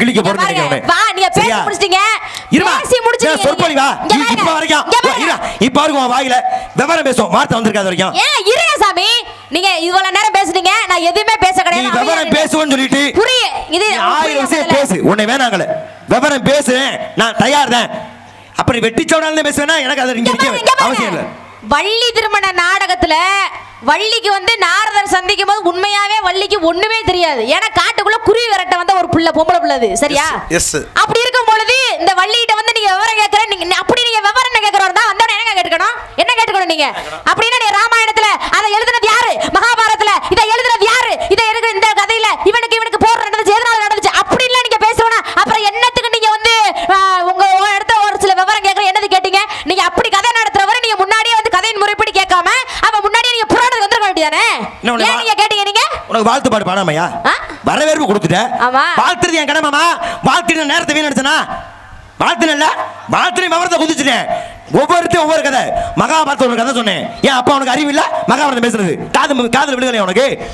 கிழிக்க போறேன்னு நினைக்கிறேன் வா நீங்க பேசி? முடிச்சிட்டீங்க. இருமா. பேசி முடிச்சிட்டீங்க. சொற்பொழி வா. இப்ப வரைக்கும். இருடா, இப்ப வரைக்கும் வாயில. விவரம் பேசும் வார்த்தை வந்திருக்காது வரைக்கும். ஏன் இருங்க சாமி. நீங்க இவ்வளவு நேரம் பேசுனீங்க. நான் எதுவுமே பேச நீ கிடையாது. விவரம். பேசுவேன்னு சொல்லிட்டு புரிய இது நீ ஆயிரம் விஷயம். பேசு. உன்னை வேணாங்களே. விவரம் பேசுறேன். நான் தயார் தான் அப்படி வெட்டிச்சவனால பேசுவேன்னா எனக்கு அது இங்க. அவசியம் இல்லை. வள்ளி திருமண நாடகத்துல வள்ளிக்கு வந்து நாரதர் சந்திக்கும் போது உண்மையாவே வள்ளிக்கு ஒண்ணுமே தெரியாது. ஏன்னா காட்டுக்குள்ள குருவி விரட்ட வந்த ஒரு புள்ள பொம்பளை புள்ள அது சரியா. அப்படி இருக்கும் பொழுது இந்த வள்ளிகிட்ட வந்து நீங்க விவரம் கேட்கற நீங்க அப்படி நீங்க விவரம் என்ன கேட்கறோம் தான்? வந்தவன என்ன கேட்கணும் என்ன கேட்கணும் நீங்க? அப்படின்னா நீ ராமாயணத்துல அதை எழுதுனது யாரு? மகாபாரதத்துல இதை எழுதுனது யாரு? இதை எழுதுற இந்த கதையில இவனுக்கு இவனுக்கு போர் நடந்துச்சு எதனால நடந்துச்சு? அப்படி இல்ல நீங்க பேசுறோம்னா அப்புறம் என்னத்துக்கு நீங்க வந்து உங்க இடத்துல ஒரு சில விவரம் கேட்கற என்னது கேட்டீங்க? நீங்க அப்படி கதை நடத்துறவரை நீங்க முன்னாடியே வந்து கதையின் முறைப்படி கேட்காம அப்ப முன்னாடியே நீங்க புராணத்துக்கு வந்துருக்க வேண்டியதானே என்ன உன்னை ஏன் வா- நீங்க கேட்டீங்க நீங்க? உனக்கு வாழ்த்து பாடு பாடாமையா ஆ? வரவேற்பு கொடுத்துட்டேன். ஆமா. வாழ்த்துறது என் கடமைமா வாழ்த்துன நேரத்தை வீணடிச்சனா? வாழ்த்துனல்ல வாழ்த்துன விவரத்தை குதிச்சுட்டேன். ஒவ்வொருத்தையும் ஒவ்வொரு கதை. மகாபாரதம் ஒரு கதை சொன்னேன். ஏன் அப்பா உனக்கு அறிவு இல்ல? மகாபாரதம் பேசுறது. காது காதுல விழுகலையா உனக்கு.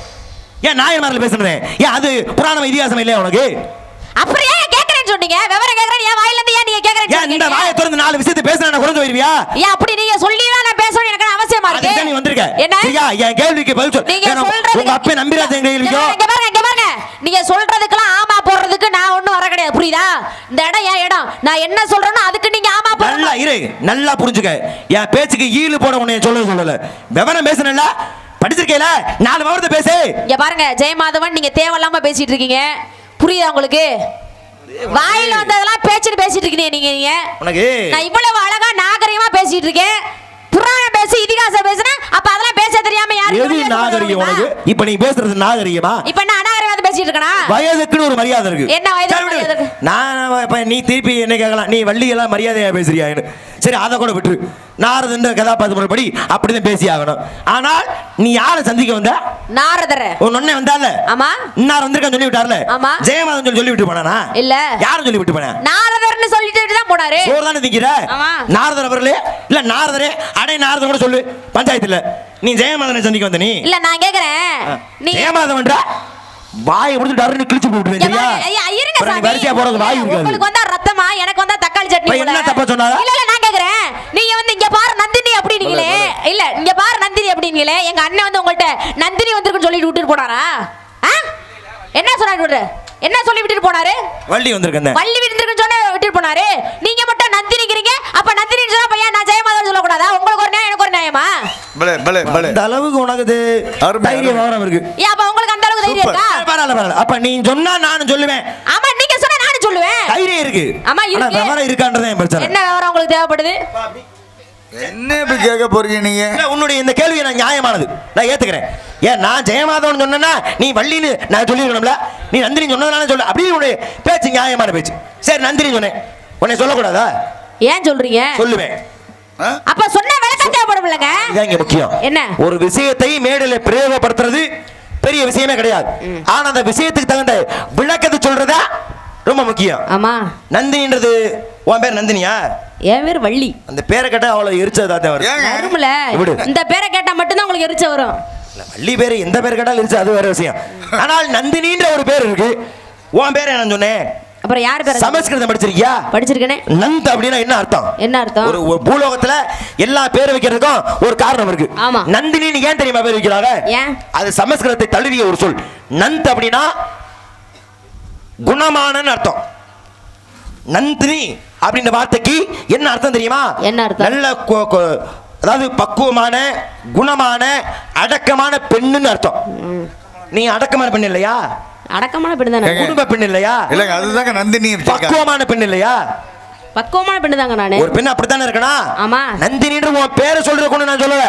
ஏன் நாயன்மாரில் பேசுறது? ஏன் அது புராணம் இதிகாசம் இல்லையா உனக்கு? கேக்குறேன்னு சொன்னீங்க விவரம் கேக்குறேன் ஏன் வாயில இருந்து ஏன் நீங்க ஏன் இந்த வாயை திறந்து நாலு விஷயத்தை பேசுனா குறைஞ்சு போயிருவியா ஏன் அப்படி நீங்க சொல்லி தான் நான் பேசணும் எனக்கு அவசியமா இருக்கு? அதுக்கு நீ வந்திருக்க. என்ன? சரியா? என் கேள்விக்கு பதில் சொல். நீங்க சொல்றது உங்க அப்பே நம்பிராஜ் எங்க கேள்விக்கோ பாருங்க, இங்க பாருங்க இங்க பாருங்க. நீங்க சொல்றதுக்கெல்லாம் ஆமா போடுறதுக்கு நான் ஒண்ணும் வர கிடையாது. புரியுதா? இந்த இடம் என் இடம். நான் என்ன சொல்றேனோ அதுக்கு நீங்க ஆமா நல்லா போடணும் இரு. நல்லா புரிஞ்சுக்க. என் பேச்சுக்கு ஈடு போட உன்னை சொல்ல சொல்லல. விவரம் பேசுனல படிச்சிருக்கேல? நாலு விவரத்தை பேசு. இங்க பாருங்க ஜெயமாதவன் நீங்க தேவையில்லாம பேசிட்டு இருக்கீங்க. புரியுதா உங்களுக்கு? வாயில வந்ததெல்லாம் பேச்சுட்டு பேசிட்டு இருக்கீங்க நீங்க நீங்க. உனக்கு நான் இவ்வளவு அழகா நாகரிகமா பேசிட்டு இருக்கேன். புராணம் பேசி இதிகாசம் பேசுறேன் அப்ப அதெல்லாம் பேச தெரியாம யாரு எது நாகரிகம் உனக்கு? இப்ப நீ பேசுறது நாகரிகமா? இப்ப அநாகரிகமா பேசிட்டு இருக்கனா வயதுக்குன்னு ஒரு மரியாதை இருக்கு. என்ன? நான் நீ திருப்பி என்ன கேட்கலாம். நீ வள்ளி எல்லாம் மரியாதையா பேசுறியான்னு சரி அதை கூட விட்டுரு. நாரதன்ற கதாபாத்திரம் படி அப்படிதான் பேசி ஆகணும். ஆனால் நீ யாரை சந்திக்க வந்த? நாரதர. உன் ஒன்னே வந்தால ஆமா. இன்னார் வந்திருக்கான்னு சொல்லி விட்டார்ல? ஆமா. ஜெயமாதன் சொல்லி சொல்லி விட்டு போனானா? இல்ல. யாரும் சொல்லி விட்டு போனா? நாரதர்னு சொல்லிட்டு தான் போனாரு. சோறு தானே திங்கிற. நாரதர் அவர்களே? இல்ல நாரதரே அடே நாரதர் கூட சொல்லு. பஞ்சாயத்துல. நீ ஜெயமாதனை சந்திக்க வந்த நீ? இல்ல நான் கேக்குறேன். நீ ஜெயமாதவன்றா வாயை முடிச்சு டர்னு கிழிச்சு போட்டுருவேன் இருங்க சாமி. வரிசையா போறது வாய் இருக்காது உங்களுக்கு வந்தா ரத்தமா எனக்கு வந்தா தக்காளி சட்னி. என்ன தப்பா சொன்னாரா? இல்ல இல்ல நான் கேக்குறேன் நீங்க வந்து இங்க பாரு நந்தினி அப்படினீங்களே இல்ல இங்க பாரு நந்தினி அப்படினீங்களே எங்க அண்ணன் வந்து உங்கள்ட்ட நந்தினி வந்திருக்குன்னு சொல்லிட்டு விட்டுட்டு போனாரா? என்ன சொன்னாரு என்ன சொல்லி விட்டுட்டு போனாரு? வள்ளி வந்திருக்கேன் வள்ளி விருந்திருக்குன்னு சொன்ன விட்டுட்டு போனாரு. நீங்க மட்டும் நந்தினிக்கிறீங்க அப்ப நந்தினி சொன்னா பையன் நான் ஜெயமாதன் சொல்லக்கூடாதா உங்களுக்கு ஒரு நியாயம் எனக்கு ஒரு நியாயமா? பலே பலே பலே. இந்த அளவுக்கு உனக்கு தைரியம். விவரம் இருக்கு. ஏன் அப்ப உங்களுக்கு அந்த அளவுக்கு தைரியம். இருக்கா? பரவாயில்ல பரவாயில்ல. அப்ப நீ சொன்னா நானும் சொல்லுவேன். ஆமா நீங்க சொன்னா நானும் சொல்லுவேன். தைரியம் இருக்கு. ஆமா, இருக்கு. விவரம் இருக்கான்றதே என் பிரச்சனை. என்ன விவரம் உங்களுக்கு தேவைப்படுது? என்ன இப்ப கேட்க போறீங்க நீங்க? இல்ல, உன்னுடைய இந்த கேள்வி நான் நியாயமானது. நான் ஏத்துக்கிறேன். ஏன் நான் ஜெயமாதவன் சொன்னா நீ வள்ளின்னு நான் சொல்லிருக்கணும்ல நீ நந்தினி சொன்னதுனால சொல்ல. அப்படின்னு உன்னுடைய பேச்சு நியாயமான பேச்சு. சரி நந்தினி சொன்னேன். உன்னை சொல்லக்கூடாதா? ஏன் சொல்றீங்க? சொல்லுவேன்? அப்ப சொன்ன விளக்கம் இதான் இங்க முக்கியம். என்ன? ஒரு விஷயத்தை மேடையில பிரயோகப்படுத்துறது பெரிய விஷயமே கிடையாது. ஆனா அந்த விஷயத்துக்கு தகுந்த விளக்கத்தை சொல்றதா ரொம்ப முக்கியம். ஆமா. நந்தினின்றது உன் பேர் நந்தினியா? என் பேர் வள்ளி. அந்த பேரை கேட்டா அவ்வளவு எரிச்சதா தான் ஏங்க? வரும்ல. இந்த பேரை கேட்டா மட்டும்தான் உங்களுக்கு எரிச்ச வரும். வள்ளி பேரு எந்த பேர் கேட்டாலும் இருந்துச்சு அது வேற விஷயம். ஆனால் நந்தினின்ற ஒரு பேர் இருக்கு. உன் பேர் என்ன சொன்னேன். அப்புறம் யார் பேர் சமஸ்கிருதம் படிச்சிருக்கியா? படிச்சிருக்கேனே. நந்த் அப்படின்னா என்ன அர்த்தம்? என்ன அர்த்தம்? ஒரு ஒரு பூலோகத்துல எல்லா பேர் வைக்கிறதுக்கும் ஒரு காரணம் இருக்கு. ஆமா. நந்தினின்னு ஏன் தெரியுமா பேர் வைக்கிறாங்க? ஏன்? அது சமஸ்கிருதத்தை தழுவிய ஒரு சொல். நந்த் அப்படின்னா குணமானன்னு அர்த்தம். நந்தினி அப்படின்ற வார்த்தைக்கு என்ன அர்த்தம் தெரியுமா? என்ன அர்த்தம்? நல்ல அதாவது பக்குவமான குணமான அடக்கமான பெண்ணுன்னு அர்த்தம். நீ அடக்கமான பெண் இல்லையா? அடக்கமான பெண்ணு தானே. குடும்ப பெண் இல்லையா? இல்லங்க அதுதாங்க நந்தினி பக்குவமான பெண் இல்லையா? பக்குவமான பெண்ணு தாங்க நானு. ஒரு பெண் அப்படித்தானே இருக்கணும் ஆமா. நந்தினின்ற உன் பேரை சொல்றதுக்கு நான் சொல்லல.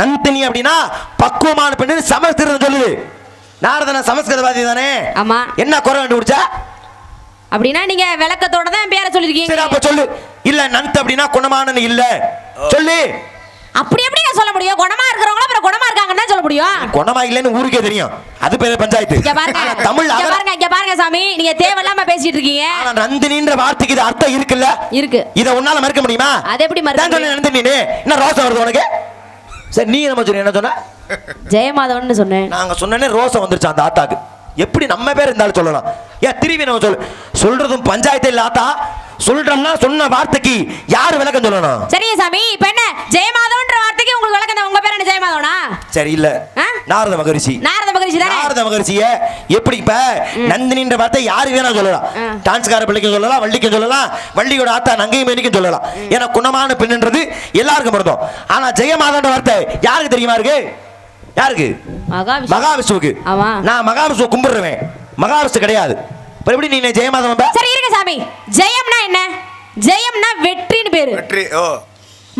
நந்தினி அப்படின்னா பக்குவமான பெண்ணு சமஸ்கிருதம் சொல்லுது. நாரதன சமஸ்கிருதவாதி தானே? ஆமா. என்ன குறை கண்டுபிடிச்சா? அப்படின்னா நீங்க விளக்கத்தோட தான் பேரை சரி சொல்லிருக்கீங்க அப்ப சொல்லு. இல்ல நந்த் அப்படின்னா குணமானன்னு இல்ல. சொல்லு. அப்படி எப்படி நான் சொல்ல முடியும்? குணமா இருக்கிறவங்கள அப்புறம் குணமா இருக்காங்கன்னு சொல்ல முடியும். குணமா இல்லைன்னு ஊருக்கே தெரியும். அது பேரு பஞ்சாயத்து. இங்க பாருங்க. தமிழ் இங்க பாருங்க இங்க பாருங்க சாமி. நீங்க தேவையில்லாம பேசிட்டு இருக்கீங்க. ஆனா நந்தினின்ற வார்த்தைக்கு இது அர்த்தம் இருக்குல்ல? இருக்கு. இத உன்னால மறுக்க முடியுமா? அது எப்படி மறுக்க தான் சொன்னேன் நந்தினி என்ன ரோசம் வருது உனக்கு? சரி நீ நம்ம சொன்ன என்ன சொன்ன? ஜெயமாதவன் சொன்னேன். நாங்க சொன்னே ரோசம் வந்துருச்சு அந்த ஆத்தாக்கு. எப்படி நம்ம பேர் இருந்தாலும் சொல்லலாம். ஏன் திரும்பி நம்ம சொல் சொல்றதும் பஞ்சாயத்து இல்லாத்தா சொல்றோம்னா சொன்ன வார்த்தைக்கு யார் விளக்கம் சொல்லணும்? சரிங்க சாமி இப்ப என்ன? ஜெயமாதவன்ற வார்த்தைக்கு உங்களுக்கு விளக்கம். உங்க பேர் என்ன ஜெயமாதவனா? சரி இல்ல? நாரத மகரிஷி. நாரத மகரிஷி தானே? நாரத மகரிஷிய எப்படி இப்ப நந்தினின்ற வார்த்தை யாரு வேணா சொல்லலாம். டான்ஸ்கார பிள்ளைக்கும் சொல்லலாம் வள்ளிக்கும் சொல்லலாம் வள்ளியோட ஆத்தா நங்கையும் மேனிக்கும் சொல்லலாம். ஏன்னா குணமான பெண்ணுன்றது எல்லாருக்கும் பொருந்தும். ஆனா ஜெயமாதன்ற வார்த்தை யாருக்கு தெரியுமா இருக்கு? யாருக்கு? மகாவிஷ்ணு. மகாவிஷ்ணுவுக்கு. ஆமா. நான் மகாவிஷ்ணுவை கும்பிடுறேன் மகாவிஷ்ணு கிடையாது. இப்ப எப்படி நீ ஜெயமாதவன்? சரி இருங்க சாமி. ஜெயம்னா என்ன? ஜெயம்னா வெற்றின்னு பேரு. வெற்றி ஓ.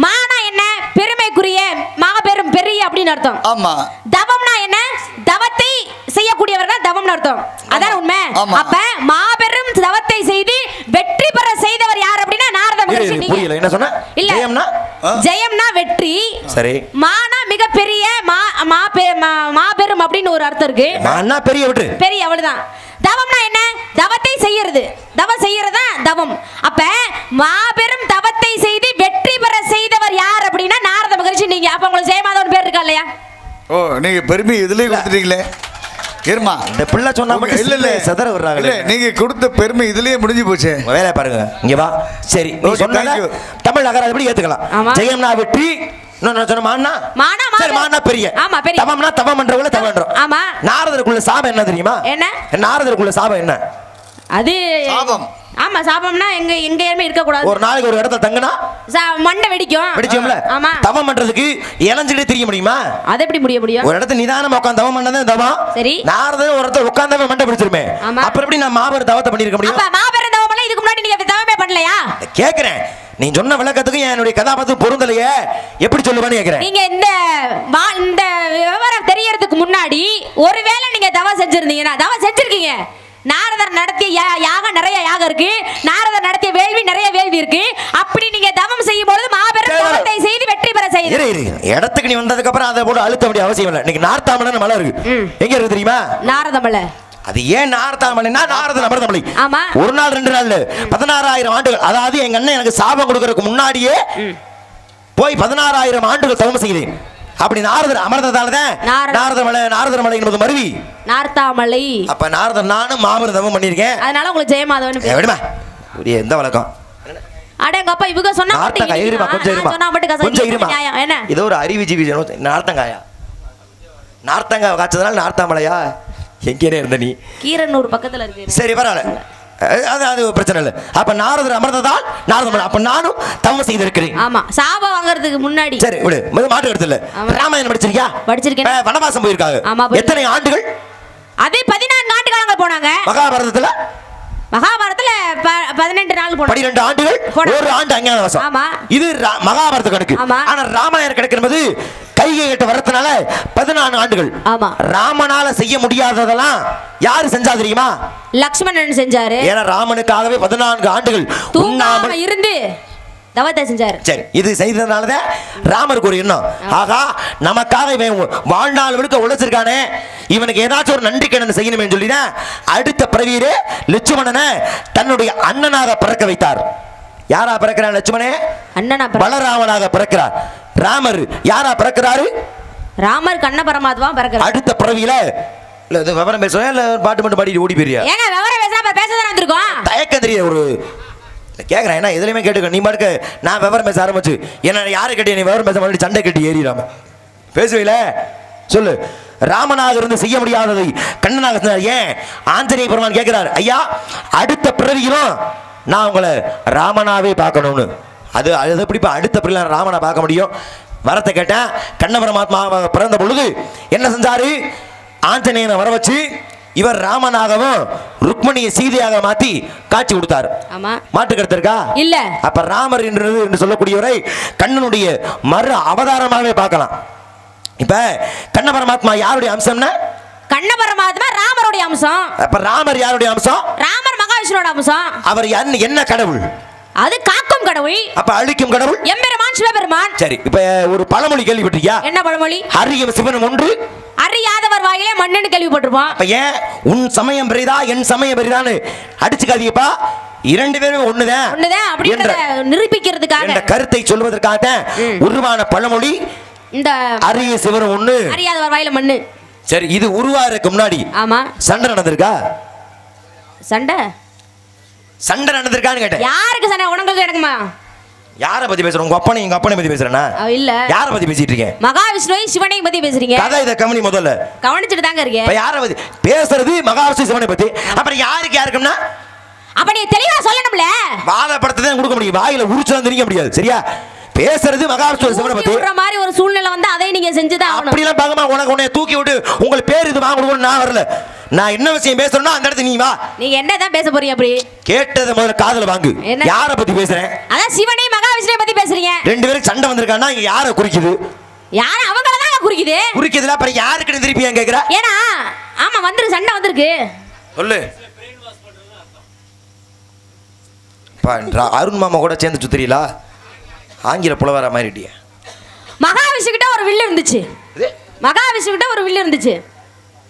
மானா என்ன? பெருமைக்குரிய மாபெரும் பெரிய அப்படின்னு அர்த்தம். ஆமா. தவம்னா என்ன? தவத்தை செய்யக்கூடியவர்கள் தவம்னு அர்த்தம். அதான் உண்மை. அப்ப மாபெரும் தவத்தை செய்து வெற்றி பெற செய்தவர் யார் அப்படின்னா நாரத இரு, மகரிஷி இரு, நீங்க. புரியல. என்ன சொன்ன? இல்ல ஜெயம்னா? ஆ? ஜெயம்னா வெற்றி சரி. மானா மிகப்பெரிய மா மா பெ- மா- மாபெரும் அப்படின்னு ஒரு அர்த்தம் இருக்கு. அண்ணா பெரிய அவ்வளவுதான். தவம்னா என்ன? தவத்தை செய்யறது. தவம் செய்யறதா? தவம். அப்ப மாபெரும் தவத்தை செய்து வெற்றி பெற செய்தவர் யார் அப்படின்னா நாரத மகரிஷி நீங்க. அப்ப உங்களுக்கு ஜெயமாதவன் பேர் இருக்கா இல்லையா? ஓ நீங்க பெருமை இதுலயே கொடுத்துட்டீங்களே. இருமா இந்த பிள்ளை சொன்னா மட்டும் இல்ல இல்ல. சதற வர்றாங்களே இல்ல நீங்க கொடுத்த பெருமை இதுலயே முடிஞ்சு போச்சே. வேலையை பாருங்க. இங்க வா. சரி. தமிழ் அகராதி எப்படி ஏத்துக்கலாம். ஜெயம்னா வெற்றி. நாரதருக்குள்ள சாபம் என்ன தெரியுமா? என்ன? நாரதருக்குள்ள சாபம் என்ன? அது சாபம். ஆமா சாபம்னா எங்க எங்கேயுமே இருக்க கூடாது ஒரு நாளைக்கு ஒரு இடத்துல தங்குனா? மண்டை வெடிக்கும். பிடிச்சோம்ல ஆமா. தவம் பண்றதுக்கு இளஞ்சிட்டே தெரிய முடியுமா? அது எப்படி முடிய முடியும்? ஒரு இடத்துல நிதானமா உட்காந்து தவம் பண்ணதான் தவம்? சரி. நாரதர் ஒரு இடத்துல உட்காந்தாவே மண்டை பிடிச்சிருமே. அப்புறம் எப்படி நான் மாபெரும் தவத்தை பண்ணிருக்க முடியும்? அப்ப மாபெரும் தவமெல்லாம் இதுக்கு முன்னாடி நீங்க தவமே பண்ணலையா? கேக்குறேன். நீ சொன்ன விளக்கத்துக்கு என்னுடைய கதாபாத்திரம் பொருந்தலையே. எப்படி சொல்லுவேன்னு கேக்குறேன். நீங்க இந்த இந்த விவரம் தெரியறதுக்கு முன்னாடி ஒருவேளை நீங்க தவம் செஞ்சிருந்தீங்கன்னா தவம் செஞ்சிருக்கீங்க. நாரதர் நடத்திய யாகம் நிறைய யாகம் இருக்கு. நாரதர் நடத்திய வேள்வி நிறைய வேள்வி இருக்கு. அப்படி நீங்க தவம் செய்யும் பொழுது மாபெரும் தவத்தை செய்து வெற்றி பெற செய்து இடத்துக்கு நீ வந்ததுக்கு அப்புறம் அதை போட்டு அழுத்த வேண்டிய அவசியம் இல்லை. இன்னைக்கு நார்த்தாமலை மலை இருக்கு. எங்க இருக்கு தெரியுமா? நாரதமல அது ஏன் நார்த்தாமலைன்னா நாரதன் அமிர்தமலை. ஆமா. ஒரு நாள் ரெண்டு நாள் பதினாறாயிரம் ஆண்டுகள். அதாவது எங்க அண்ணன் எனக்கு சாபம் கொடுக்கறதுக்கு முன்னாடியே போய் பதினாறாயிரம் ஆண்டுகள் தவம் செய்தேன். அப்படி நாரதர் அமர்ந்ததால தான் நாரத- நாரத மலை நாரதர் மலை என்பது மருவி. நார்த்தாமலை. அப்ப நாரதர் நானும் மாபெரும் தவம் பண்ணியிருக்கேன். அதனால உங்களுக்கு ஜெயமாதவன் விடுமா. இப்படி எந்த வழக்கம்? அடங்க அப்பா இவங்க சொன்னா நார்த்தங்காய் இருமா? கொஞ்சம் இருமா? இருமா? என்ன? ஏதோ ஒரு அறிவு ஜீவி நார்த்தங்காயா? நார்த்தங்காய் காய்ச்சதுனால நார்த்தாமலையா? எங்கேனே இருந்த நீ. கீரனூர் பக்கத்துல இருக்கு. சரி பரவாயில்ல. அது அது பிரச்சனை இல்லை. அப்ப நாரதர் அமர்ந்ததால் நாரதமலை அப்ப நானும் தவம் செய்திருக்கிறேன். ஆமா சாபம் வாங்குறதுக்கு முன்னாடி. சரி விடு. மாட்டு எடுத்துல. ராமாயணம் படிச்சிருக்கியா? படிச்சிருக்கேன். வனவாசம் போயிருக்காங்க. ஆமா. எத்தனை ஆண்டுகள்? அது பதினான்கு ஆண்டு காலங்கள் போனாங்க. மகாபாரதத்துல? மகாபாரதத்துல பதினெட்டு நாள் போனாங்க. பனிரெண்டு ஆண்டுகள். ஒரு ஆண்டு அஞ்ஞானவாசம். ஆமா. இது மகாபாரத கணக்கு. ஆனா ராமாயண கணக்கு என்பது கைகை கிட்ட வரதுனால பதினான்கு ஆண்டுகள். ஆமா. ராமனால செய்ய முடியாததெல்லாம் யாரு செஞ்சா தெரியுமா? லக்ஷ்மணன் செஞ்சாரு. ஏன்னா ராமனுக்காகவே பதினான்கு ஆண்டுகள் தூங்காம இருந்து தவத்தை செஞ்சாரு. சரி இது செய்ததுனாலதான் ராமருக்கு ஒரு எண்ணம். ஆகா நமக்காக இவன் வாழ்நாள் முழுக்க உழைச்சிருக்கானே. இவனுக்கு ஏதாச்சும் ஒரு நன்றி கடன் செய்யணுமே அடுத்த பிறவியிலே லட்சுமணனை தன்னுடைய அண்ணனாக பிறக்க வைத்தார். யாரா பிறக்கிறான் லட்சுமணே? அண்ணனா பலராமனாக பிறக்கிறார். ராமர் யாரா பிறக்கிறாரு? ராமர் கண்ண பரமாத்மா பிறக்கிறார். அடுத்த பிறவியில இல்ல இது விவரம் பேசுவேன் இல்ல பாட்டு மட்டும் பாடிட்டு ஓடி போயிரியா ஏங்க விவரம் பேசுறா பேசதான் வந்திருக்கோம்? தயக்கம் தெரிய ஒரு கேட்குறேன் என்ன எதுலையுமே கேட்டுக்க நீ பாட்டுக்கு நான் விவரம் பேச ஆரம்பிச்சு என்ன யாரை கட்டி நீ விவரம் பேச மறுபடியும் சண்டை கட்டி ஏறிடாம பேசுவீல? சொல்லு. ராமனாக இருந்து செய்ய முடியாததை கண்ணனாக ஏன்? ஆஞ்சநேய பெருமான் கேட்கிறார் ஐயா அடுத்த பிறவியிலும் நான் உங்களை ராமனாவே பார்க்கணும்னு. அது அது எப்படி இப்ப அடுத்த நான் ராமனை பார்க்க முடியும்? வரத்தை கேட்டேன். கண்ண பரமாத்மா பிறந்த பொழுது என்ன செஞ்சாரு? ஆஞ்சநேயனை வர வச்சு இவர் ராமனாகவும் ருக்மணியை சீதையாக மாத்தி காட்சி கொடுத்தார். மாட்டு கருத்திருக்கா இல்ல. அப்ப ராமர் என்று என்று சொல்லக்கூடியவரை கண்ணனுடைய மறு அவதாரமாகவே பார்க்கலாம். இப்ப கண்ண பரமாத்மா யாருடைய அம்சம்னா கண்ண பரமாத்மா ராமருடைய அம்சம். அப்ப ராமர் யாருடைய அம்சம்? ராமர் மகாவிஷ்ணுவோட அம்சம். அவர் என்ன- என்ன கடவுள்? அது காக்கும் கடவுள். அப்ப அழிக்கும் கடவுள்? எம்பெருமான் சிவபெருமான். சரி இப்ப ஒரு பழமொழி கேள்விப்பட்டிருக்கியா? என்ன பழமொழி? ஹரியும் சிவனும் ஒன்று. அறியாதவர் வாயிலே மண்ணுன்னு கேள்விப்பட்டிருப்போம். அப்ப ஏன்? உன் சமயம் பெரிதா என் சமயம் பெரிதான்னு அடிச்சுக்காதீங்கப்பா. இரண்டு பேரும் ஒண்ணுதான். ஒண்ணுதான் அப்படின்றத நிரூபிக்கிறதுக்காக. என்ற கருத்தை சொல்வதற்காக உருவான பழமொழி இந்த அரிய சிவரும் ஒண்ணு அறியாதவர் வாயில மண்ணு. சரி இது உருவாகிறதுக்கு முன்னாடி ஆமா. சண்டை நடந்திருக்கா? சண்டை? சண்டை நடந்திருக்கான்னு கேட்டேன். யாருக்கு சண்டை? உனக்கு எனக்குமா? யாரை பத்தி பேசுறேன் உங்க அப்பனை எங்க அப்பனை பத்தி பேசுறேனா இல்ல. யாரை பத்தி பேசிட்டு இருக்கேன் மகாவிஷ்ணுவை சிவனையும் பத்தி பேசுறீங்க. கதை இதை கவனி முதல்ல. கவனிச்சுட்டு தாங்க இருக்கேன். இப்ப யாரை பத்தி? பேசுறது மகாவிஷ்ணு சிவனை பத்தி. அப்புறம் யாருக்கு யாருக்கும்னா அப்ப நீ தெளிவா சொல்லணும்ல. வாழைப்படத்தை தான் கொடுக்க முடியும். வாயில உரிச்சலாம் திணிக்க முடியாது. சரியா? பேசுறது மகாவிஷ்ணு சிவனை மாதிரி ஒரு சூழ்நிலை வந்து அதை நீங்க செஞ்சுதான் அப்படிலாம் பார்க்கமா உனக்கு உன்னை தூக்கி விட்டு உங்களுக்கு பேர் இது வாங்க கொடுக்கணும் நான் வரல. நான் என்ன விஷயம் பேசுறேனோ அந்த இடத்துக்கு நீ வா. நீங்க என்னதான் பேச போறீங்க அப்படி? கேட்டதை முதல்ல காதுல வாங்கு. என்ன? யாரை பத்தி பேசுறேன் அதான் சிவனையும் மகாவிஷ்ணுவை பத்தி பேசுறீங்க. ரெண்டு பேரும் சண்டை வந்திருக்கான்னா இங்க யாரை குறிக்குது? யாரு? அவங்கள தாங்க குறிக்குது. குறிக்குதுல அப்புறம் யாருக்குன்னு திருப்பி ஏன் கேக்குற? ஏன்னா ஆமா வந்துரு சண்டை வந்திருக்கு. சொல்லு. அருண் மாமா கூட சேர்ந்து சுத்துறீங்களா? ஆங்கில புலவர மாதிரிட்டிய மகாவிஷ்ணு கிட்ட ஒரு வில்லு இருந்துச்சு. மகாவிஷ்ணு கிட்ட ஒரு வில்லு இருந்துச்சு.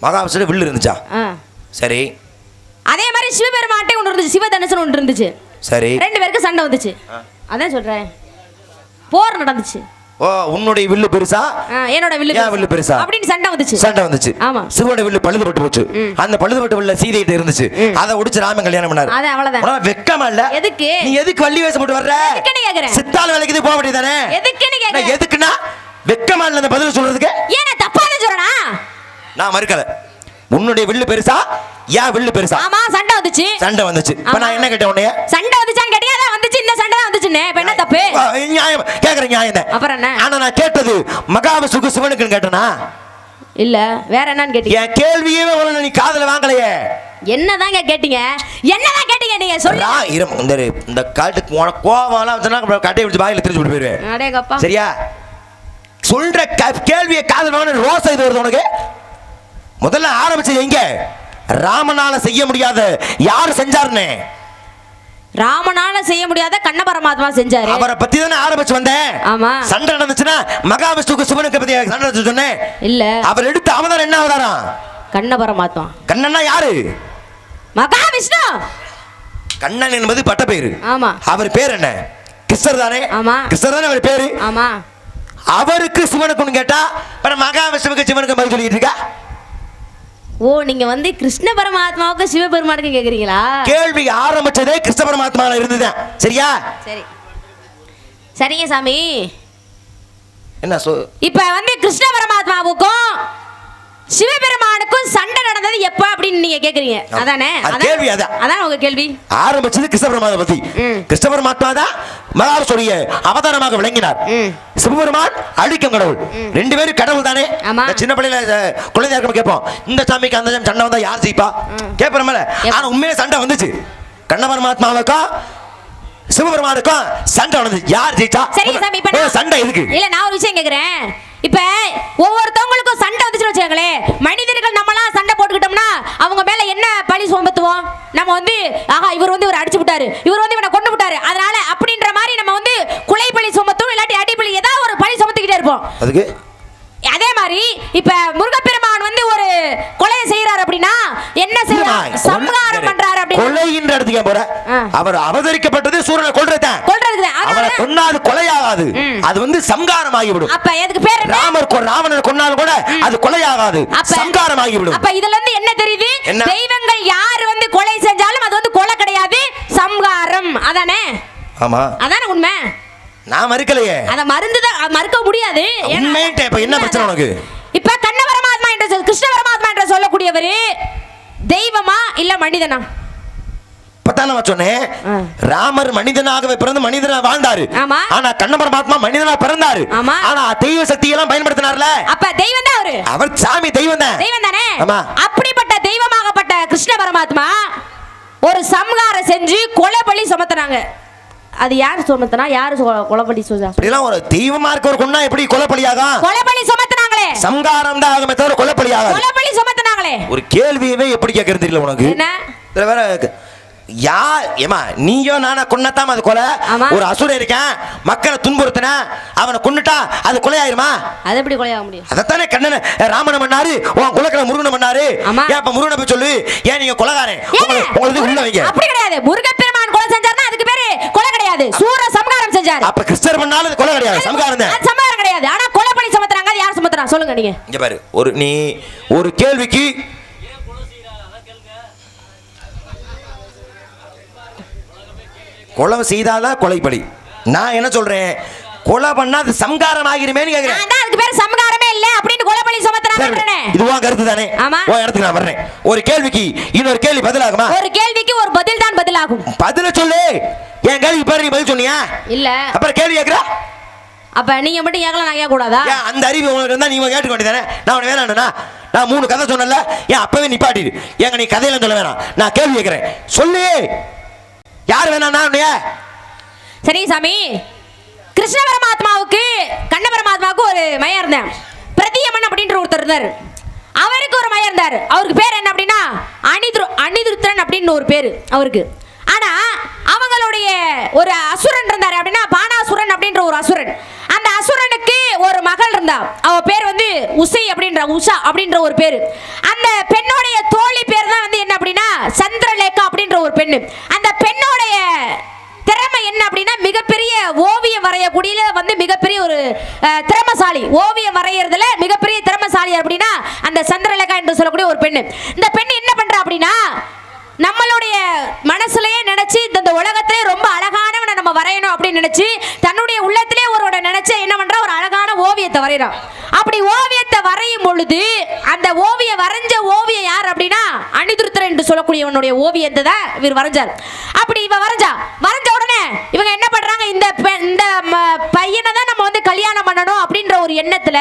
மகாவிஷ்ணு வில்லு இருந்துச்சா. சரி. அதே மாதிரி சிவபெருமான்ட்டே ஒன்று இருந்துச்சு. சிவதனுசன் ஒன்று இருந்துச்சு. சரி. ரெண்டு பேருக்கு சண்டை வந்துச்சு. அதான் சொல்றேன். போர் நடந்துச்சு. ஓ உன்னுடைய வில்லு பெருசா? என்னோட வில்லு ஏன் வில்லு பெருசா? அப்படின்னு சண்டை வந்துச்சு. சண்டை வந்துச்சு. ஆமா. சிவனுடைய வில்லு பழுதுபட்டு போச்சு. அந்த பழுதுபட்டு வில்ல சீதைகிட்ட இருந்துச்சு. அதை ஒடிச்சு ராமன் கல்யாணம் பண்ணாரு. அது அவ்வளவுதான். வெக்கமா இல்ல? எதுக்கு? நீ எதுக்கு வள்ளி வேஷம் போட்டு வர்ற? எதுக்குன்னு கேக்குறேன். சித்தாள் வேலைக்கு போக வேண்டியதானே எதுக்குன்னு கேக்குறேன். எதுக்குன்னா? வெக்கமா இல்ல அந்த பதில் சொல்றதுக்கு? ஏன் நான் தப்பா சொல்றேனா? நான் மறுக்கல. உன்னுடைய வில்லு பெருசா? ஏன் வில்லு பெருசா? ஆமா சண்டை வந்துச்சு. சண்டை வந்துச்சு. இப்ப. நான் என்ன கேட்டேன் உன்னைய? சண்டை வந்துச்சான்னு கேட்டீங்க அதான் வந்துச்சு வந்துச்சுன்னு இப்ப என்ன தப்பு? ஆ, நியாயம். கேக்குற நியாயம் தான். அப்புறம் என்ன? ஆனா நான் கேட்டது மகாவிஷ்ணுக்கு சிவனுக்குன்னு கேட்டனா? இல்ல வேற என்னன்னு கேட்டீங்க? என் கேள்வியே உடனே நீ காதுல வாங்கலையே. என்னதாங்க கேட்டீங்க? என்னதான் கேட்டீங்க நீங்க? சொல்லு ரா, இரு, இந்த இந்த காட்டுக்கு உனக்கு கோவம்லாம் அப்புறம் கட்டையை பிடிச்சி வாயில திருச்சி விட்டு போயிருவேன். அடேங்கப்பா. சரியா? சொல்ற கேள்வியை காதல் வாங்க ரோசை இது வருது உனக்கு? முதல்ல ஆரம்பிச்சது எங்க? ராமனால செய்ய முடியாத யார் செஞ்சாருன்னு? ராமனால செய்ய முடியாத கண்ண பரமாத்மா செஞ்சாரு. அவரை பத்தி தானே ஆரம்பிச்சு வந்தேன். ஆமா. சண்டை நடந்துச்சுன்னா மகாவிஷ்ணுக்கு சிவனுக்கு பத்தி சண்டை நடந்துச்சு சொன்னேன். இல்ல. அவர் எடுத்த அவதாரம் என்ன அவதாரம்? கண்ண பரமாத்மா. கண்ணன்னா யாரு? மகாவிஷ்ணு! கண்ணன் என்பது பட்ட பேரு. ஆமா. அவர் பேர் என்ன? கிருஷ்ணர் தானே? ஆமா. கிருஷ்ணர் தானே அவர் பேரு? ஆமா. அவருக்கு சிவனுக்குன்னு கேட்டா மகாவிஷ்ணுவுக்கு சிவனுக்கு பதில் சொல்லிட்டு இருக்கா? ஓ நீங்க வந்து கிருஷ்ண பரமாத்மாவுக்கு சிவபெருமானுக்கு கேக்குறீங்களா? கேள்வி ஆரம்பிச்சதே கிருஷ்ண பரமாத்மால இருந்துதான். சரியா? சரி. சரிங்க சாமி. என்ன சொ இப்ப வந்து கிருஷ்ண பரமாத்மாவுக்கும் சிவபெருமானுக்கும் சண்டை நடந்தது எப்ப அப்படின்னு நீங்க கேக்குறீங்க. அதானே? அது கேள்வி அதான். அதான் உங்க கேள்வி. ஆரம்பிச்சது கிருஷ்ண பரமாத்மா பத்தி. கிருஷ்ண பரமாத்மா தான் மகாவிஷ்ணுடைய அவதாரமாக விளங்கினார். சிவபெருமான் அழிக்கும் கடவுள். ரெண்டு பேரும் கடவுள் தானே? சின்ன பிள்ளையில குழந்தையா இருக்கும் கேட்போம் இந்த சாமிக்கு அந்த சண்டை வந்தா யார் ஜெயிப்பா? கேட்பறமல ஆனா உண்மையிலே சண்டை வந்துச்சு. கண்ண பரமாத்மாவுக்கும் சிவபெருமானுக்கும் சண்டை நடந்துச்சு யார் ஜெயிச்சா? சரிங்க சாமி சண்டை எதுக்கு? இல்ல நான் ஒரு விஷயம் கேக்குறேன். இப்ப ஒவ்வொருத்தவங்களுக்கும் சண்டை வந்துச்சுன்னு வச்சுக்கோங்களே மனிதர்கள் நம்மலாம் சண்டை போட்டுக்கிட்டோம்னா அவங்க மேல என்ன பழி சுமத்துவோம் நம்ம வந்து ஆஹா இவர் வந்து இவர் அடிச்சு விட்டாரு. இவர் வந்து இவனை கொண்டு விட்டாரு. அதனால அப்படின்ற மாதிரி நம்ம வந்து குலை பழி சுமத்தும் இல்லாட்டி அடிப்பழி ஏதாவது ஒரு பழி சுமத்திக்கிட்டே இருப்போம். அதுக்கு? அதே மாதிரி இப்ப முருகப்பெருமான் வந்து ஒரு கொலையை செய்யறாரு அப்படின்னா என்ன செய்யறாரு சம்ஹாரம் கொலைன்ற இடத்துக்கு போற. அவர் அவதரிக்கப்பட்டது சூரனை கொல்றதுக்கு அவரை கொன்னாது கொலையாகாது. அது வந்து சம்காரம் ஆகிவிடும் அப்ப எதுக்கு பேர் ராமர் ராவணனை கொன்னாலும் கூட அது கொலையாகாது. சம்காரம் ஆகிவிடும் அப்ப இதுல இருந்து என்ன தெரியுது? தெய்வங்கள் யார் வந்து கொலை செஞ்சாலும் அது வந்து கொலை கிடையாது. சம்ஹாரம் அதானே? ஆமா. அதானே உண்மை? நான் மறுக்கலையே. அத மருந்து தான் மறுக்க முடியாது. உண்மைன்ட்டு இப்ப என்ன பிரச்சனை உனக்கு? இப்ப கண்ண பரமாத்மா என்று சொல் கிருஷ்ண பரமாத்மா என்று சொல்லக்கூடியவரு தெய்வமா இல்ல மனிதனா? இப்பதான் நான் சொன்னேன். ராமர் மனிதனாகவே பிறந்து மனிதனா வாழ்ந்தாரு. ஆனா கண்ண பரமாத்மா மனிதனா பிறந்தாரு. ஆனா தெய்வ சக்தி எல்லாம் பயன்படுத்தினார்ல? அப்ப தெய்வம் தான் அவரு. அவர் சாமி தெய்வம் தான். தெய்வம் தானே. அப்படிப்பட்ட தெய்வமாகப்பட்ட கிருஷ்ண பரமாத்மா ஒரு சம்ஹாரம் செஞ்சு கொலை பழி சுமத்துனாங்க. அது யார் சுமத்துனா? யாரு கொ- கொலை பழி சுமத்தா இப்படிலாம் ஒரு தெய்வமா இருக்க ஒரு கொண்டா எப்படி கொலைப்பலியாகும் கொலை பழி சுமத்துனாங்களே. சம்காரம் தான் ஆகுமே தவிர கொலைப்பலியாகாது கொலை பழி சுமத்துனாங்களே. ஒரு கேள்வியவே எப்படி கேட்கறது தெரியல உனக்கு. என்ன? வேற யார்? ஏமா நீயோ நானா கொன்னத்தாம அது கொலை? ஆமா. ஒரு அசுரன் இருக்கேன் மக்களை துன்புறுத்தின அவனை கொன்னுட்டா அது கொலையாயிருமா? அது எப்படி கொலையாக முடியும்? அதைத்தானே கண்ணனை ராமனை பண்ணாரு உன் குலக்கண முருகனை பண்ணாரு. ஏன் அப்ப முருகனை போய் சொல்லு? ஏன் நீங்க கொலகாரன்? உங்களுக்கு உள்ள வைங்க. அப்படி கிடையாது. முருகப்பெருமான் கொலை செஞ்சாருன்னா அதுக்கு பேரு கொலை கிடையாது. சூர சம்ஹாரம் செஞ்சாரு. அப்ப கிறிஸ்தர் பண்ணாலும் அது கொலை கிடையாது. சம்காரம் தான். அது சம்ஹாரம் கிடையாது. ஆனா கொலை பழி சுமத்துறாங்க அது யார் சுமத்துறா? சொல்லுங்க நீங்க. இங்க பாரு ஒரு நீ ஒரு கேள்விக்கு கொலை செய்தாதான் கொலைப்படி? நான் என்ன சொல்றேன்? கொலை பண்ணா அது சம்காரம் ஆகிருமேன்னு கேக்குறேன். அதுக்கு பேர் சமகாரமே இல்ல அப்படின்னு கொலைப்பள்ளி சுமத்துறா சரி, சொல்றேனே இதுவா கருத்து தானே? ஆமா. ஓ இடத்துக்கு நான் வர்றேன். ஒரு கேள்விக்கு இன்னொரு கேள்வி பதிலாகுமா? ஒரு கேள்விக்கு ஒரு பதில் தான் பதிலாகும். பதில சொல்லு. என் கேள்விக்கு பேர் நீ பதில் சொன்னியா? இல்ல. அப்புறம் கேள்வி கேக்குற? அப்ப நீங்க மட்டும் கேட்கலாம் நான் கேட்க கூடாதா? அந்த அறிவு உங்களுக்கு இருந்தா நீங்க கேட்டுக்க வேண்டியதானே நான் உனக்கு வேணாம்னா நான் மூணு கதை சொன்னல ஏன் அப்பவே நிப்பாட்டிடு ஏங்க நீ கதையெல்லாம் சொல்ல வேணாம். நான் கேள்வி கேட்கிறேன் சொல்லு. யார் வேணாம்னா உன்னைய? சரி சாமி. கிருஷ்ண பரமாத்மாவுக்கு கண்ண பரமாத்மாவுக்கு ஒரு மையம் இருந்தேன். பிரதியமன் அப்படின்ற ஒருத்தர் இருந்தார். அவருக்கு ஒரு மையம் இருந்தார். அவருக்கு பேர் என்ன அப்படின்னா அனிதுரு அனிதுருத்திரன் அப்படின்னு ஒரு பேர் அவருக்கு. ஆனால் அவங்களுடைய ஒரு அசுரன் இருந்தார் அப்படின்னா பானாசுரன் அப்படின்ற ஒரு அசுரன். அந்த அசுரனுக்கு ஒரு மகள் இருந்தா. அவ பேர் வந்து உசை அப்படின்ற உஷா அப்படின்ற ஒரு பேர். அந்த பெண்ணுடைய தோழி பேர் தான் வந்து அப்படின்னா சந்திரலேகா அப்படின்ற ஒரு பெண்ணு. அந்த பெண்ணுடைய திறமை என்ன அப்படின்னா மிகப்பெரிய ஓவியம் வரையக்கூடிய வந்து மிகப்பெரிய ஒரு திறமசாலி திறமைசாலி. ஓவியம் வரையறதுல மிகப்பெரிய திறமைசாலி அப்படின்னா அந்த சந்திரலேகா என்று சொல்லக்கூடிய ஒரு பெண்ணு. இந்த பெண் என்ன பண்றா அப்படின்னா நம்மளுடைய மனசுலயே நினைச்சு இந்த உலகத்திலே ரொம்ப அழகானவனை நம்ம வரையணும் அப்படின்னு நினைச்சு தன்னுடைய உள்ளத்திலே ஒருவட நினைச்சு என்ன பண்றா? ஒரு அழகான ஓவியத்தை வரைகிறான் அப்படி ஓவியத்தை வரையும் பொழுது அந்த ஓவியம் வரைஞ்ச ஓவியம் யார் அப்படின்னா அனிதுருத்தர் என்று சொல்லக்கூடியவனுடைய ஓவியத்தை தான் இவர் வரைஞ்சார். அப்படி இவ வரைஞ்சா வரைஞ்ச உடனே இவங்க என்ன பண்றாங்க? இந்த இந்த ம- பையனை தான் நம்ம வந்து கல்யாணம் பண்ணணும் அப்படின்ற ஒரு எண்ணத்துல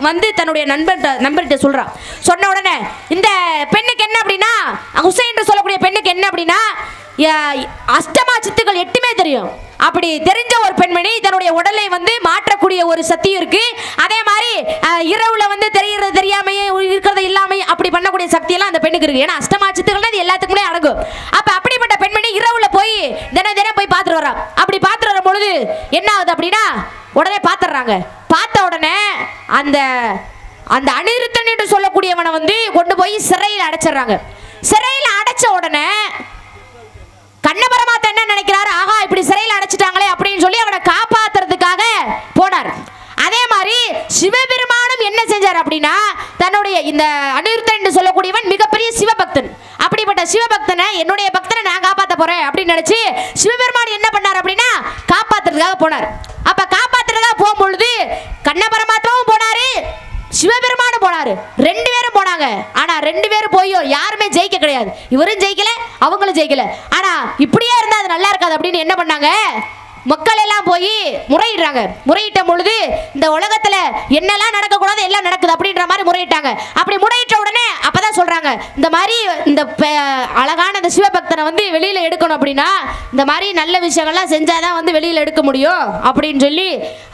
வந்து தன்னுடைய நண்பர்கிட்ட நண்பர்கிட்ட சொல்றான் சொன்ன உடனே இந்த பெண்ணுக்கு என்ன அப்படின்னா ஹுசைன் என்று சொல்லக்கூடிய பெண்ணுக்கு என்ன அப்படின்னா அஷ்டமா சித்துக்கள் எட்டுமே தெரியும். அப்படி தெரிஞ்ச ஒரு பெண்மணி தன்னுடைய உடலை வந்து மாற்றக்கூடிய ஒரு சக்தியும் இருக்கு. அதே மாதிரி இரவுல வந்து தெரியறது தெரியாமையே இருக்கிறது இல்லாம அப்படி பண்ணக்கூடிய சக்தி எல்லாம் அந்த பெண்ணுக்கு இருக்கு. ஏன்னா அஷ்டமா சித்துக்கள்னா அது எல்லாத்துக்குமே அடங்கும். அப்ப அப்படிப்பட்ட பெண்மணி இரவுல போய் தினம் தினம் போய் பார்த்துட்டு வரா. அப்படி பார்த்துட்டு வரும் பொழுது என்ன ஆகுது அப்படின்னா உடனே பார்த்துடுறாங்க. பார்த்த உடனே அந்த அந்த அனிருத்தன் என்று சொல்லக்கூடியவனை வந்து கொண்டு போய் சிறையில் அடைச்சிடுறாங்க. சிறையில் அடைச்ச உடனே கண்ணபரமாத்த என்ன நினைக்கிறாரு? ஆஹா இப்படி சிறையில் அடைச்சிட்டாங்களே அப்படின்னு சொல்லி அவனை காப்பாத்துறதுக்காக போனார். அதே மாதிரி சிவபெருமானும் என்ன செஞ்சார் அப்படின்னா தன்னுடைய இந்த அனிருத்தன் என்று சொல்லக்கூடியவன் மிகப்பெரிய சிவபக்தன். அப்படிப்பட்ட சிவபக்தனை என்னுடைய பக்தனை நான் காப்பாத்த போறேன் அப்படின்னு நினைச்சு சிவபெருமான் என்ன பண்ணார் அப்படின்னா காப்பாத்துறதுக்காக போனார். அப்ப காப்பாத்துறதுக்காக போகும்பொழுது கண்ண பரமாத்மாவும் போனாரு. சிவபெருமானும் போனாரு. ரெண்டு பேரும் போனாங்க. ஆனா ரெண்டு பேரும் போயோ யாருமே ஜெயிக்க கிடையாது. இவரும் ஜெயிக்கல அவங்களும் ஜெயிக்கல. ஆனா இப்படியே இருந்தா அது நல்லா இருக்காது அப்படின்னு என்ன பண்ணாங்க? மக்கள் எல்லாம் போய் முறையிடுறாங்க. முறையிட்ட பொழுது இந்த உலகத்துல என்னெல்லாம் நடக்கக்கூடாது எல்லாம் நடக்குது அப்படின்ற மாதிரி முறையிட்டாங்க. அப்படி முறையிட்ட உடனே அப்பதான் சொல்றாங்க இந்த மாதிரி இந்த அழகான இந்த சிவபக்தனை வந்து வெளியில எடுக்கணும் அப்படின்னா இந்த மாதிரி நல்ல விஷயங்கள்லாம் செஞ்சாதான் வந்து வெளியில எடுக்க முடியும் அப்படின்னு சொல்லி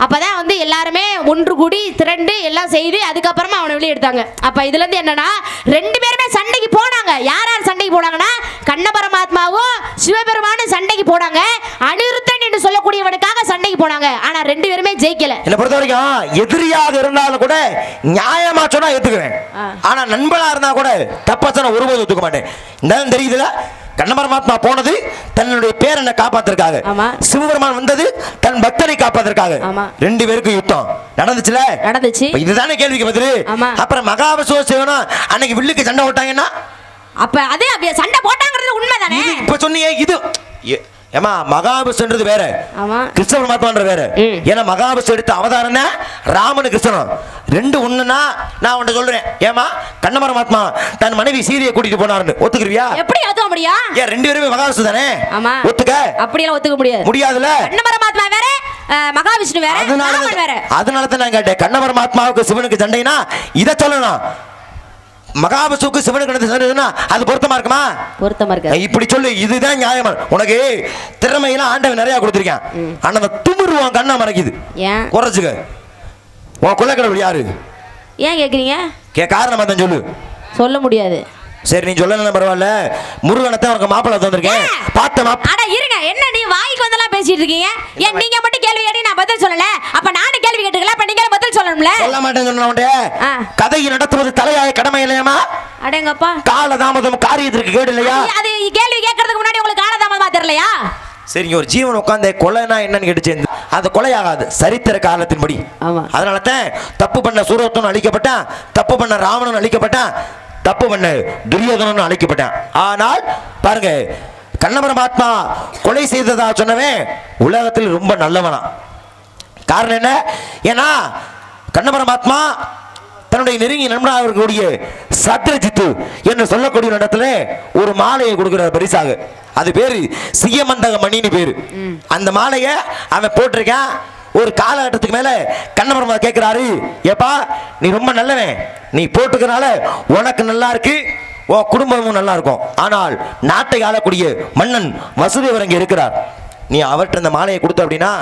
அப்பதான் வந்து எல்லாருமே ஒன்று கூடி திரண்டு எல்லாம் செய்து அதுக்கப்புறமா அவனை வெளியே எடுத்தாங்க. அப்ப இதுல இருந்து என்னன்னா ரெண்டு பேருமே சண்டைக்கு போனாங்க. யார் யார் சண்டைக்கு போனாங்கன்னா கண்ண பரமாத்மாவும் சிவபெருமானும் சண்டைக்கு போனாங்க. அனிருத்த என்று சொல்லக்கூடியவனுக்காக சண்டைக்கு போனாங்க. ஆனா ரெண்டு பேருமே ஜெயிக்கல. என்னை பொறுத்த வரைக்கும் எதிரியாக இருந்தாலும் கூட நியாயமா சொன்னா ஏத்துக்குவேன். ஆனா நண்பனா இருந்தா கூட தப்பா சொன்னா ஒருபோது ஒத்துக்க மாட்டேன். இந்த தெரியுதுல கண்ணபரமாத்மா போனது தன்னுடைய பேரனை காப்பாத்திருக்காங்க. சிவபெருமான் வந்தது தன் பக்தனை காப்பாத்திருக்காங்க. ரெண்டு பேருக்கும் யுத்தம். நடந்துச்சுல? நடந்துச்சு. இதுதானே கேள்விக்கு பதில். அப்புறம் மகாபசோ சிவனும் அன்னைக்கு வில்லுக்கு சண்டை விட்டாங்கன்னா அப்ப அது சண்டை போட்டாங்கிறது உண்மைதானே? இப்ப சொன்னியே இது ஏமா மகாபசுன்றது வேற. ஆமா. கிருஷ்ண பரமாத்மான்ற வேற. ஏன்னா மகாபசு எடுத்த அவதாரம் ராமனு கிருஷ்ணனும் ரெண்டு ஒண்ணுன்னா நான் உன்ட்ட சொல்றேன். ஏமா கண்ண பரமாத்மா தன் மனைவி சீரியை கூட்டிட்டு போனாருன்னு ஒத்துக்குருவியா எப்படி ஒத்துக்க முடியும் ஏன் ரெண்டு பேருமே மகாவிஷ்ணு தானே? ஆமா. ஒத்துக்க? அப்படியெல்லாம் ஒத்துக்க முடியாது. முடியாதுல கண்ண பரமாத்மா வேற மகாவிஷ்ணு வேற அதனால அதனால தான் நான் கேட்டேன். கண்ண பரமாத்மாவுக்கு சிவனுக்கு சண்டைனா இதை சொல்லணும். மகாபசுக்கு சிவனுக்கு நடந்த சண்டைனா அது பொருத்தமா இருக்குமா? பொருத்தமா இருக்கு இப்படி சொல்லு இதுதான் நியாயமா? உனக்கு திறமையெல்லாம் ஆண்டவன் நிறைய கொடுத்துருக்கான். ஆனா அந்த துமிரு உன் கண்ணை மறைக்குது. ஏன்? குறைச்சுக்க. உன் கொள்ளக்கடவுள் யாரு? ஏன் கேக்குறீங்க? கே காரணமா தான் சொல்லு. சொல்ல முடியாது. சரி நீ சொல்லலாம் பரவாயில்ல. முருகனத்தை உனக்கு மாப்பிள்ளை தந்திருக்கேன். பார்த்த மாப்ப அட இருங்க. வாய்க்கு வந்தெல்லாம் பேசிட்டு இருக்கீங்க? ஏன் நீங்க மட்டும் கேள்வி கேட்டி நான் பதில் சொல்லல? அப்ப நானும் கேள்வி கேட்டுக்கல அப்ப நீங்க பதில் சொல்லணும்ல? சொல்ல மாட்டேன்னு சொன்ன. கதையை நடத்துவது தலையாய கடமை இல்லையாமா அடேங்கப்பா. கால தாமதம் காரியத்திற்கு கேடு இல்லையா? அது- கேள்வி கேட்கறதுக்கு முன்னாடி உங்களுக்கு காலதாமதமா தெரியலையா? சரிங்க ஒரு ஜீவன் உட்காந்து கொலைனா என்னன்னு கேட்டுச்சு அது கொலையாகாது சரித்திர காலத்தின்படி. அதனால தான் தப்பு பண்ண சூரத்தன் அழிக்கப்பட்டான் தப்பு பண்ண ராவணன் அழிக்கப்பட்டான் தப்பு பண்ண துரியோதனன் அழிக்கப்பட்டான். ஆனால் பாருங்க கண்ணபரமாத்மா கொலை செய்ததா சொன்னவன் உலகத்தில் ரொம்ப நல்லவனா. காரணம் என்ன? ஏன்னா கண்ணபரமாத்மா தன்னுடைய நெருங்கிய நண்பனாக இருக்கக்கூடிய சத்ரஜித்து என்று சொல்லக்கூடிய இடத்துல ஒரு மாலையை கொடுக்கிறார் பரிசாக. அது பேரு சியமந்தக மணின்னு பேரு. அந்த மாலையை அவன் போட்டிருக்கான். ஒரு காலகட்டத்துக்கு மேல கண்ணபரமா கேட்கிறாரு ஏப்பா நீ ரொம்ப நல்லவன். நீ போட்டுக்கிறனால உனக்கு நல்லா இருக்கு. உன் குடும்பமும் நல்லா இருக்கும் ஆனால் நாட்டை ஆளக்கூடிய மன்னன் வசுதேவர் அங்கே இருக்கிறார். நீ அவர்கிட்ட அந்த மாலையை கொடுத்த அப்படின்னா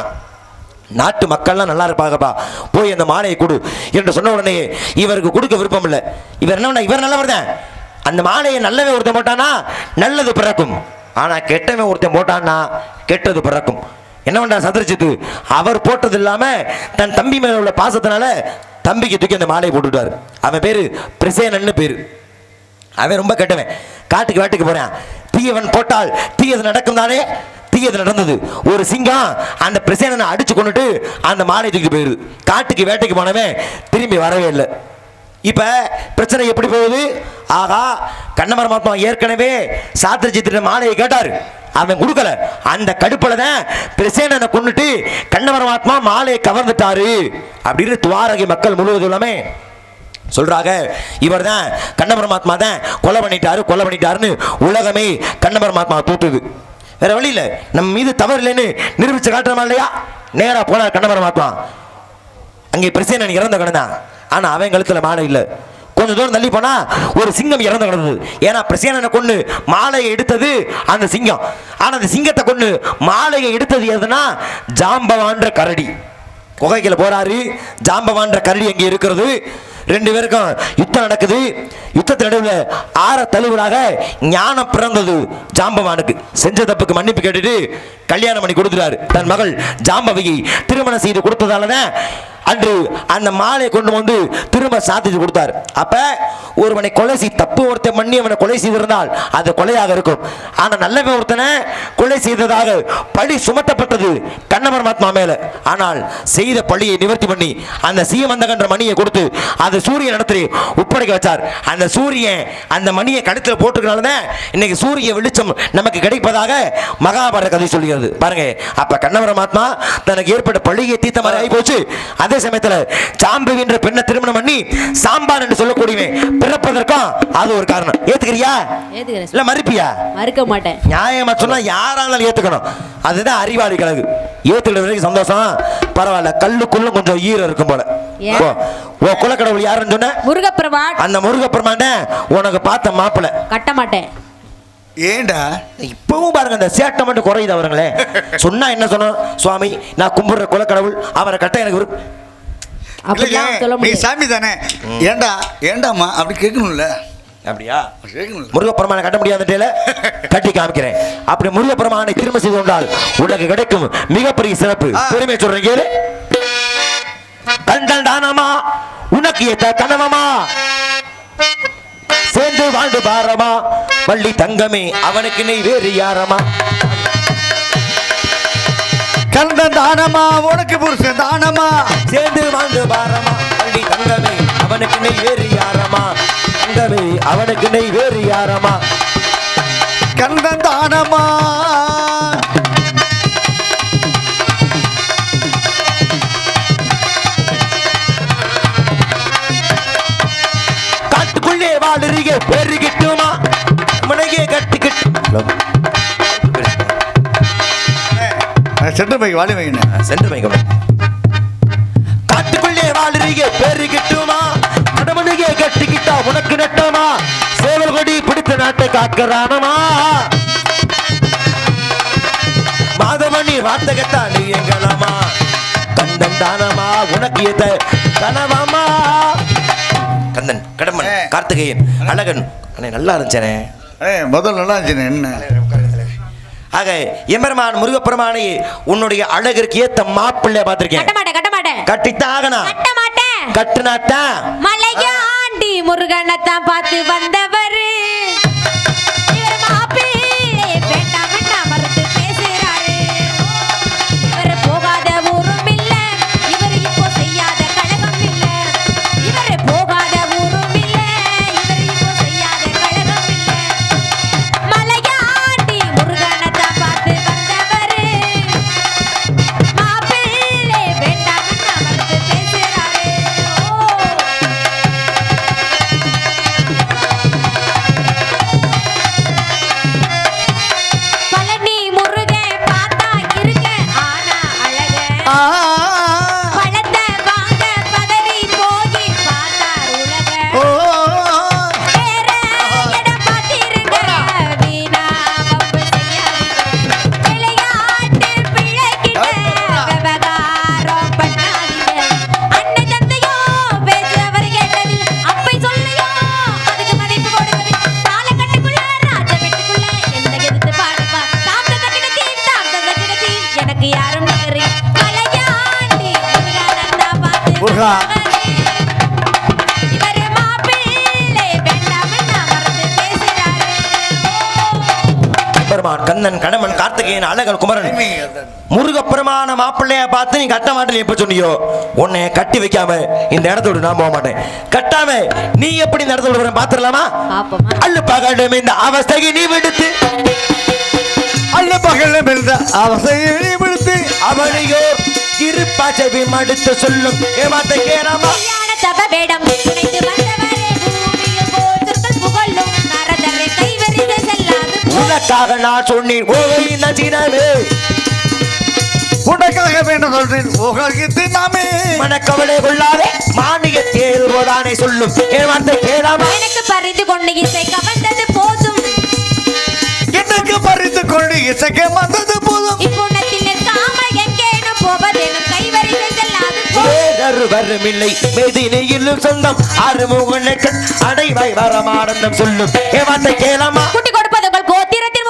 நாட்டு மக்கள்லாம் நல்லா இருப்பாங்கப்பா. போய் அந்த மாலையை கொடு என்று சொன்ன உடனே இவருக்கு கொடுக்க விருப்பம் இல்லை. இவர் என்ன இவர் நல்லவர் தான் அந்த மாலையை நல்லவன் ஒருத்தன் போட்டானா நல்லது பிறக்கும். ஆனால் கெட்டவன் ஒருத்தன் போட்டான்னா கெட்டது பிறக்கும். என்ன பண்ணா சதுரச்சித்து அவர் போட்டது இல்லாமல் தன் தம்பி மேல உள்ள பாசத்தினால தம்பிக்கு தூக்கி அந்த மாலையை போட்டுட்டார். அவன் பேர் பிரசேனன்னு பேர். அவன் ரொம்ப கெட்டவன். காட்டுக்கு வேட்டுக்கு போறான். தீயவன் போட்டால் தீயது நடக்கும் தானே? தீயது நடந்தது. ஒரு சிங்கம் அந்த பிரசேனனை அடிச்சு கொண்டுட்டு அந்த மாலை தூக்கி போயிருது. காட்டுக்கு வேட்டைக்கு போனவன் திரும்பி வரவே இல்லை. இப்போ பிரச்சனை எப்படி போகுது? ஆகா கண்ணபரமாத்மா ஏற்கனவே சாத்திரஜித்திர மாலையை கேட்டார். அவன் கொடுக்கல. அந்த கடுப்பில் தான் பிரசேனனை கொண்டுட்டு கண்ணபரமாத்மா மாலையை கவர்ந்துட்டாரு. அப்படின்னு துவாரகை மக்கள் முழுவதும் எல்லாமே சொல்றாங்க. இவர் தான் கண்ண பரமாத்மா தான் கொலை பண்ணிட்டாரு கொலை பண்ணிட்டாருன்னு உலகமே கண்ண பரமாத்மா தூத்துது. வேற வழி இல்லை. நம்ம மீது தவறு இல்லைன்னு நிரூபிச்சு காட்டுறமா இல்லையா? நேராக போனார் கண்ண பரமாத்மா. அங்கே பிரசேனன் இறந்த கிடந்தான் ஆனால் அவன் கழுத்தில் மாலை இல்லை. கொஞ்சம் தூரம் தள்ளி போனா ஒரு சிங்கம் இறந்து கிடந்தது. ஏன்னா பிரசேனனை கொண்டு மாலையை எடுத்தது அந்த சிங்கம். ஆனால் அந்த சிங்கத்தை கொண்டு மாலையை எடுத்தது எதுனா ஜாம்பவான்ற கரடி. குகைக்கில் போறாரு. ஜாம்பவான்ற கரடி அங்கே இருக்கிறது. ரெண்டு பேருக்கும் யுத்தம் நடக்குது. யுத்தத்தில் நடுவில் ஆற தழுவலாக ஞானம் பிறந்தது ஜாம்பவானுக்கு. செஞ்ச தப்புக்கு மன்னிப்பு கேட்டுட்டு கல்யாணம் பண்ணி கொடுத்துட்டாரு. தன் மகள் ஜாம்பவியை திருமணம் செய்து கொடுத்ததால தான் அன்று அந்த மாலையை கொண்டு வந்து திரும்ப சாத்திட்டு கொடுத்தார். அப்ப ஒருவனை கொலை செய் தப்பு ஒருத்தன் பண்ணி அவனை கொலை செய்திருந்தால் அது கொலையாக இருக்கும். ஆனா நல்லவன் ஒருத்தனை கொலை செய்ததாக பழி சுமத்தப்பட்டது கண்ண பரமாத்மா மேல. ஆனால் செய்த பழியை நிவர்த்தி பண்ணி அந்த சீமந்தகன்ற மணியை கொடுத்து அது சூரியன் இடத்துல ஒப்படைக்க வச்சார். அந்த சூரியன் அந்த மணியை கழுத்துல போட்டுக்கிறனால தான் இன்னைக்கு சூரிய வெளிச்சம் நமக்கு கிடைப்பதாக மகாபாரத கதை சொல்கிறது. பாருங்க அப்ப கண்ண பரமாத்மா தனக்கு ஏற்பட்ட பழியை தீர்த்த மாதிரி ஆகி போச்சு அதே சமயத்துல சாம்பு என்ற பெண்ணை திருமணம் பண்ணி சாம்பான் என்று சொல்லக்கூடியவன் பிறப்பதற்கும் அது ஒரு காரணம். ஏத்துக்கிறியா? ஏத்துக்கிறேன் இல்ல மறுப்பியா? மறுக்க மாட்டேன். நியாயமா சொன்னா யாராலும் ஏத்துக்கணும். அதுதான் அறிவாளி கழகு. ஏத்துக்கிற வரைக்கும் சந்தோஷம். பரவாயில்ல கல்லுக்குள்ள கொஞ்சம் ஈரம் இருக்கும் போல? ஓ, ஓ குலக்கடவுள் யாருன்னு சொன்ன? முருகப்பெருமான். அந்த முருகப்பெருமாண்ட உனக்கு பார்த்த மாப்பிள. கட்ட மாட்டேன். ஏண்டா? இப்பவும் பாருங்க அந்த சேட்டை மட்டும் குறையுது அவருங்களே. சொன்னா என்ன சொன்னோம்? சுவாமி நான் கும்பிடுற குலக்கடவுள் அவரை கட்ட எனக்கு அப்படிலாம் சொல்ல நீ முடியாது சாமி தானே? ஏண்டா ஏண்டாம்மா அப்படி கேட்கணும்ல? அப்படியா? முருகப்பெருமானை கட்ட முடியாதுல கட்டி காமிக்கிறேன். அப்படி முருகப்பெருமானை திரும்ப செய்து கொண்டால் உனக்கு கிடைக்கும் மிகப்பெரிய சிறப்பு. பெருமை சொல்றேன் கேளு. கண்கள் தானமா உனக்கு ஏத்த கனவமா சேர்ந்து வாழ்ந்து பாரமா வள்ளி தங்கமே அவனுக்கு நீ வேறு யாரமா கந்தன் தானமா உனக்கு புருஷன் தானமா? சேர்ந்து வாழ்ந்து பாரமா வள்ளி தங்கமே அவனுக்கு நீ வேறு யாரமா தங்கமே அவனுக்கு நீ வேறு யாரமா கந்தன் தானமா? காட்டுக்குள்ளே வாழுறிய பெருகிட்டுமா? முனையே கட்டிக்கிட்டு. சென்று போய் வாழி வைக்கணும் சென்று வைக்கணும் காட்டுக்குள்ளே வாழுறிய பெருகிட்டுமா கடமனையே கட்டிக்கிட்டா உனக்கு நட்டமா? சேவல் கொடி பிடித்த நாட்டை காக்கறானமா மாதவனி வார்த்தகத்தா நீ எங்களாமா கந்தன் தானமா? உனக்கு ஏத்த கனவாமா? கந்தன் கடம்பன் ஏ. கார்த்திகேயன் அழகன். அண்ணே நல்லா இருந்துச்சேனே ஏ முதல்ல நல்லா இருந்துச்சு என்ன? ஆக எம்பெருமான் முருகப்பெருமானை உன்னுடைய அழகிற்கு ஏத்த மாப்பிள்ளை கட்ட பார்த்திருக்கேன். மாட்டேன் கட்ட மாட்டேன் கட்டித்தான் ஆகணும் கட்ட மாட்டேன் கட்டுனாத்தான் மலையா ஆண்டி முருகனைத்தான் பார்த்து வந்தவரு. கார்த்திகேயன் அழகன் குமரன். முருகப்பெருமான மாப்பிள்ளைய பார்த்து நீ கட்ட மாட்டேன் எப்ப சொன்னியோ உன்னை கட்டி வைக்காம இந்த இடத்தோடு நான் போக மாட்டேன். கட்டாம நீ எப்படி இந்த இடத்தோடு வர பாத்துடலாமா? அல்ல பகலும் இந்த அவஸ்தையை நீ விடுத்து. அல்ல பகல மெல்த அவசையை விடுத்து. அவனையோ இருப்பாச்சவி மடுத்து சொல்லும். ஏமாத்த கேராமா வேடம். உனக்காக நான் சொன்னேன் உனக்காக வேண்டும் சொல்றேன் நாமே. மனக்கவலை கொள்ளாதே மானிய தேர்வோதானே சொல்லும். எனக்கு பறித்து கொண்டு இசை கவர்ந்தது போதும். எனக்கு பறித்து கொண்டு இசைக்க வந்தது போதும். இப்புணத்தில் நிற்காமல் எங்கேனும் போவதேனும் கைவரிசை செல்லாது மெதினியிலும் சொந்தம் அறுமுகனுக்கு அடைவாய் வரமானந்தம் சொல்லும். ஏமாத்த கேளாமா? குட்டி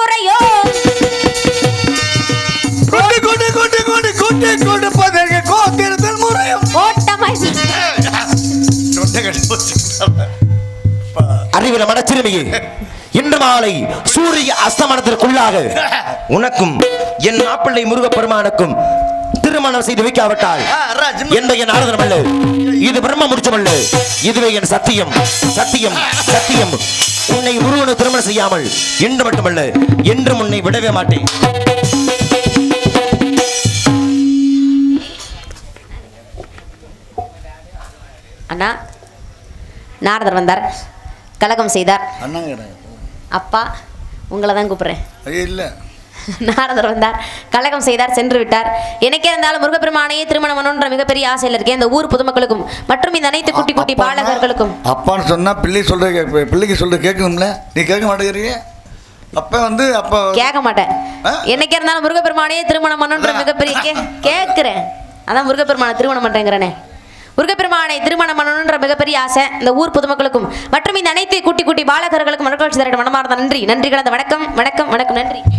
முறையோ? கொண்டு கொண்டு கொண்டு கொண்டு கொண்டு கொடுப்பதற்கு கோத்திரத்தில் முறையும் ஓட்டமாய் அறிவில மனச்சிறுமியே இன்று மாலை சூரிய அஸ்தமனத்திற்குள்ளாக உனக்கும் என் மாப்பிள்ளை முருகப்பெருமானுக்கும் திருமணம் செய்து வைக்காவிட்டால் என்பது என் ஆறுதலம் அல்ல. இது பிரம்ம முடிச்சம் அல்ல. இதுவே என் சத்தியம். சத்தியம் சத்தியம். உன்னை முருகனு திருமணம் செய்யாமல் என்று மட்டுமல்ல என்றும் உன்னை விடவே மாட்டேன். அண்ணா நாரதர் வந்தார். கலகம் செய்தார். அண்ணாங்க அப்பா உங்களை தான் கூப்பிடுறேன். இல்ல. நாரதர் வந்தார். கலகம் செய்தார் சென்று விட்டார். எனக்கே இருந்தாலும் முருகப்பெருமானையே திருமணம் பண்ணணுன்ற மிகப்பெரிய ஆசையில் இருக்கேன். இந்த ஊர் பொதுமக்களுக்கும் மற்றும் இந்த அனைத்து குட்டி குட்டி பாலகர்களுக்கும். அப்பான்னு சொன்னா பிள்ளை சொல்ற பிள்ளைக்கு சொல்ற கேட்கணும்ல? நீ கேட்க மாட்டேங்கிறீங்க அப்ப வந்து அப்ப கேட்க மாட்டேன்? என்னைக்கே இருந்தாலும் முருகப்பெருமானையே திருமணம் பண்ணணுன்ற மிகப்பெரிய கேட்கிறேன். அதான் முருகப்பெருமானை திருமணம் பண்றேங்கிறனே. முருகப்பெருமானை திருமணம் பண்ணணுன்ற மிகப்பெரிய ஆசை இந்த ஊர் பொதுமக்களுக்கும் மற்றும் இந்த அனைத்து குட்டி குட்டி பாலகர்களுக்கும் மனக்காட்சி தரேன் மனமார்ந்த நன்றி. நன்றி கலந்த வணக்கம். வணக்கம் வணக்கம் நன்றி.